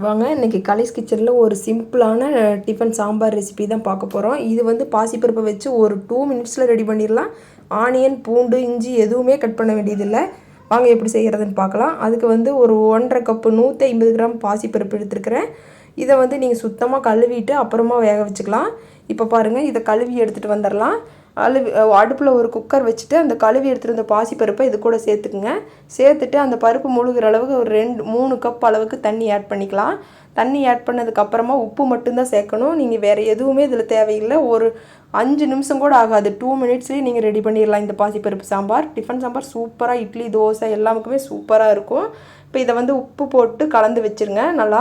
வாங்க இன்றைக்கி கலைஸ் கிச்சனில் ஒரு சிம்பிளான டிஃபன் சாம்பார் ரெசிபி தான் பார்க்க போகிறோம் இது வந்து பாசிப்பருப்பை வச்சு ஒரு டூ மினிட்ஸில் ரெடி பண்ணிடலாம். ஆனியன் பூண்டு இஞ்சி எதுவுமே கட் பண்ண வேண்டியதில்லை. வாங்க எப்படி செய்கிறதுன்னு பார்க்கலாம். அதுக்கு வந்து ஒரு ஒன்றரை கப்பு நூற்றி ஐம்பது கிராம் பாசிப்பருப்பு எடுத்துருக்கிறேன். இதை வந்து நீங்கள் சுத்தமாக கழுவிட்டு அப்புறமா வேக வச்சுக்கலாம். இப்போ பாருங்கள் இதை கழுவி எடுத்துகிட்டு வந்துடலாம். அழுவி அடுப்பில் ஒரு குக்கர் வச்சுட்டு அந்த கழுவி எடுத்துருந்த பாசி பருப்பை இது கூட சேர்த்துக்குங்க. சேர்த்துட்டு அந்த பருப்பு முழுகிற அளவுக்கு ஒரு ரெண்டு மூணு கப் அளவுக்கு தண்ணி ஆட் பண்ணிக்கலாம். தண்ணி ஆட் பண்ணதுக்கப்புறமா உப்பு மட்டும்தான் சேர்க்கணும். நீங்கள் வேறு எதுவுமே இதில் தேவையில்லை. ஒரு அஞ்சு நிமிஷம் கூட ஆகாது. டூ மினிட்ஸ்லேயே நீங்கள் ரெடி பண்ணிடலாம் இந்த பாசிப்பருப்பு சாம்பார். டிஃபன் சாம்பார் சூப்பராக இட்லி தோசை எல்லாமுக்குமே சூப்பராக இருக்கும். இப்போ இதை வந்து உப்பு போட்டு கலந்து வச்சுருங்க நல்லா.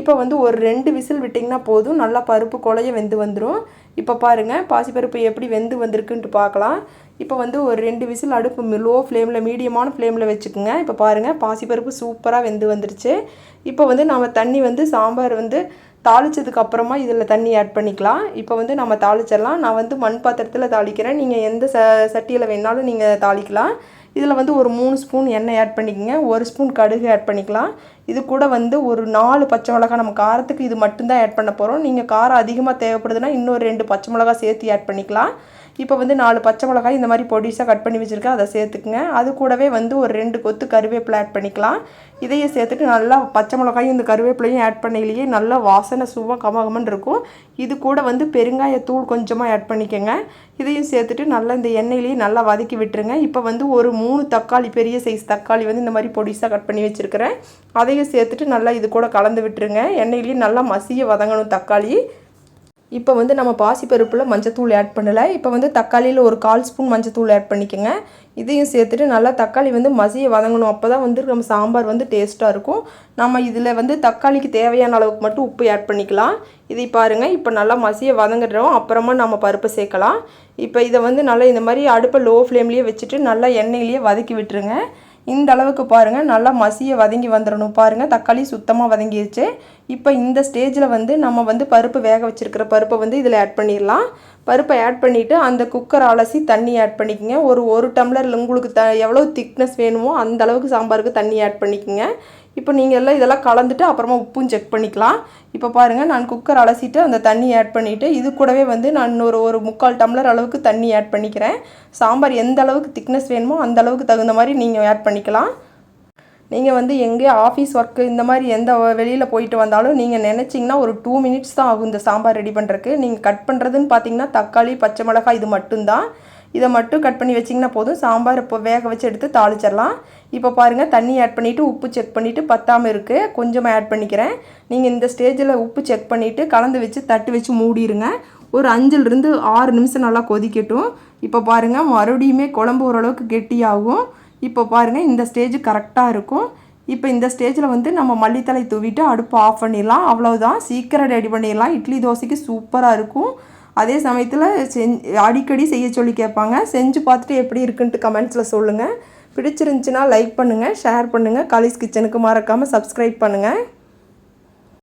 இப்போ வந்து ஒரு ரெண்டு விசில் விட்டிங்கன்னா போதும். நல்லா பருப்பு குழைய வெந்து வந்துடும் இப்போ பாருங்கள் பாசிப்பருப்பு எப்படி வெந்து வந்திருக்குன்ட்டு பார்க்கலாம். இப்போ வந்து ஒரு ரெண்டு விசில் அடுப்பு லோ ஃப்ளேமில் மீடியமான ஃப்ளேமில் வச்சுக்கோங்க. இப்போ பாருங்கள் பாசிப்பருப்பு சூப்பராக வெந்து வந்துருச்சு. இப்போ வந்து நம்ம தண்ணி வந்து சாம்பார் வந்து தாளித்ததுக்கு அப்புறமா இதில் தண்ணி ஆட் பண்ணிக்கலாம். இப்போ வந்து நம்ம தாளிச்சிடலாம். நான் வந்து மண் பாத்திரத்தில் தாளிக்கிறேன். நீங்கள் எந்த ச சட்டியில் வேணாலும் நீங்கள் தாளிக்கலாம். இதில் வந்து ஒரு மூணு ஸ்பூன் எண்ணெய் ஆட் பண்ணிக்கோங்க. ஒரு ஸ்பூன் கடுகு ஆட் பண்ணிக்கலாம். இது கூட வந்து ஒரு நாலு பச்சை மிளகா நம்ம காரத்துக்கு இது மட்டும்தான் ஆட் பண்ண போகிறோம் நீங்கள் காரம் அதிகமாக தேவைப்படுதுன்னா இன்னொரு ரெண்டு பச்சை மிளகா சேர்த்து ஆட் பண்ணிக்கலாம். இப்போ வந்து நாலு பச்சை மிளகாய் இந்த மாதிரி பொடிசாக கட் பண்ணி வச்சுருக்கேன் அதை சேர்த்துக்குங்க. அது கூடவே வந்து ஒரு ரெண்டு கொத்து கருவேப்பிலை ஆட் பண்ணிக்கலாம். இதையும் சேர்த்துட்டு நல்லா பச்சை மிளகாயும் இந்த கருவேப்பிலையும் ஆட் பண்ணிலேயே நல்லா வாசனை சுவம் கமகமன் இருக்கும். இது கூட வந்து பெருங்காயத்தூள் கொஞ்சமாக ஆட் பண்ணிக்கோங்க. இதையும் சேர்த்துட்டு நல்லா இந்த எண்ணெயிலேயே நல்லா வதக்கி விட்டுருங்க. இப்போ வந்து ஒரு மூணு தக்காளி பெரிய சைஸ் தக்காளி வந்து இந்த மாதிரி பொடிசாக கட் பண்ணி வச்சுருக்கிறேன். அதையும் சேர்த்துட்டு நல்லா இது கூட கலந்து விட்டுருங்க. எண்ணெயிலேயே நல்லா மசிய வதங்கணும் தக்காளி. இப்போ வந்து நம்ம பாசிப்பருப்பில் மஞ்சத்தூள் ஆட் பண்ணலை. இப்போ வந்து தக்காளியில் ஒரு கால் ஸ்பூன் மஞ்சத்தூள் ஆட் பண்ணிக்கோங்க. இதையும் சேர்த்துட்டு நல்லா தக்காளி வந்து மசிய வதங்கணும். அப்போ தான் வந்து நம்ம சாம்பார் வந்து டேஸ்ட்டாக இருக்கும். நம்ம இதில் வந்து தக்காளிக்கு தேவையான அளவுக்கு மட்டும் உப்பு ஆட் பண்ணிக்கலாம். இதை பாருங்கள் இப்போ நல்லா மசிய வதங்கிடுறோம் அப்புறமா நம்ம பருப்பு சேர்க்கலாம். இப்போ இதை வந்து நல்லா இந்த மாதிரி அடுப்பை லோ ஃப்ளேம்லேயே வச்சுட்டு நல்லா எண்ணெயிலேயே வதக்கி விட்டுருங்க. இந்த அளவுக்கு பாருங்கள் நல்லா மசியை வதங்கி வந்துடணும் பாருங்கள் தக்காளி சுத்தமாக வதங்கிடுச்சு இப்போ இந்த ஸ்டேஜில் வந்து நம்ம வந்து பருப்பு வேக வச்சுருக்கிற பருப்பை வந்து இதில் ஆட் பண்ணிடலாம் பருப்பை ஆட் பண்ணிவிட்டு அந்த குக்கர் அலசி தண்ணி ஆட் பண்ணிக்கோங்க. ஒரு ஒரு டம்ளர் உங்களுக்கு த எவ்வளோ திக்னஸ் வேணுமோ அந்த அளவுக்கு சாம்பாருக்கு தண்ணி ஆட் பண்ணிக்கோங்க. இப்போ நீங்கள் எல்லாம் இதெல்லாம் கலந்துட்டு அப்புறமா உப்பும் செக் பண்ணிக்கலாம். இப்போ பாருங்கள் நான் குக்கர் அலசிட்டு அந்த தண்ணி ஆட் பண்ணிவிட்டு இது கூடவே வந்து நான் ஒரு ஒரு முக்கால் டம்ளர் அளவுக்கு தண்ணி ஆட் பண்ணிக்கிறேன். சாம்பார் எந்த அளவுக்கு திக்னஸ் வேணுமோ அந்த அளவுக்கு தகுந்த மாதிரி நீங்கள் ஆட் பண்ணிக்கலாம். நீங்கள் வந்து எங்கேயோ ஆஃபீஸ் ஒர்க்கு இந்த மாதிரி எந்த வெளியில் போயிட்டு வந்தாலும் நீங்கள் நினச்சிங்கன்னா ஒரு டூ மினிட்ஸ் தான் ஆகும் இந்த சாம்பார் ரெடி பண்ணுறதுக்கு நீங்கள் கட் பண்ணுறதுன்னு பார்த்தீங்கன்னா தக்காளி பச்சை மிளகாய் இது மட்டும்தான். இதை மட்டும் கட் பண்ணி வச்சிங்கன்னா போதும். சாம்பார் இப்போ வேக வச்சு எடுத்து தாளிச்சிடலாம். இப்போ பாருங்கள் தண்ணி ஆட் பண்ணிவிட்டு உப்பு செக் பண்ணிவிட்டு பத்தாமல் இருக்குது கொஞ்சமாக ஆட் பண்ணிக்கிறேன். நீங்கள் இந்த ஸ்டேஜில் உப்பு செக் பண்ணிவிட்டு கலந்து வச்சு தட்டு வச்சு மூடிடுங்க ஒரு அஞ்சுலேருந்து ஆறு நிமிஷம் நல்லா கொதிக்கட்டும். இப்போ பாருங்கள் மறுபடியுமே குழம்பு ஓரளவுக்கு கெட்டியாகும். இப்போ பாருங்கள் இந்த ஸ்டேஜ் கரெக்டாக இருக்கும். இப்போ இந்த ஸ்டேஜில் வந்து நம்ம மல்லித்தலை தூவிட்டு அடுப்பு ஆஃப் பண்ணிடலாம். அவ்வளோதான் சீக்கிரம் ரெடி பண்ணிடலாம். இட்லி தோசைக்கு சூப்பராக இருக்கும். அதே சமயத்தில் செஞ் அடிக்கடி செய்ய சொல்லி கேட்பாங்க. செஞ்சு பார்த்துட்டு எப்படி இருக்குன்ட்டு கமெண்ட்ஸில் சொல்லுங்கள் பிடிச்சிருந்துச்சின்னா லைக் பண்ணுங்கள் ஷேர் பண்ணுங்கள் காலிஸ் கிச்சனுக்கு மறக்காமல் சப்ஸ்கிரைப் பண்ணுங்கள்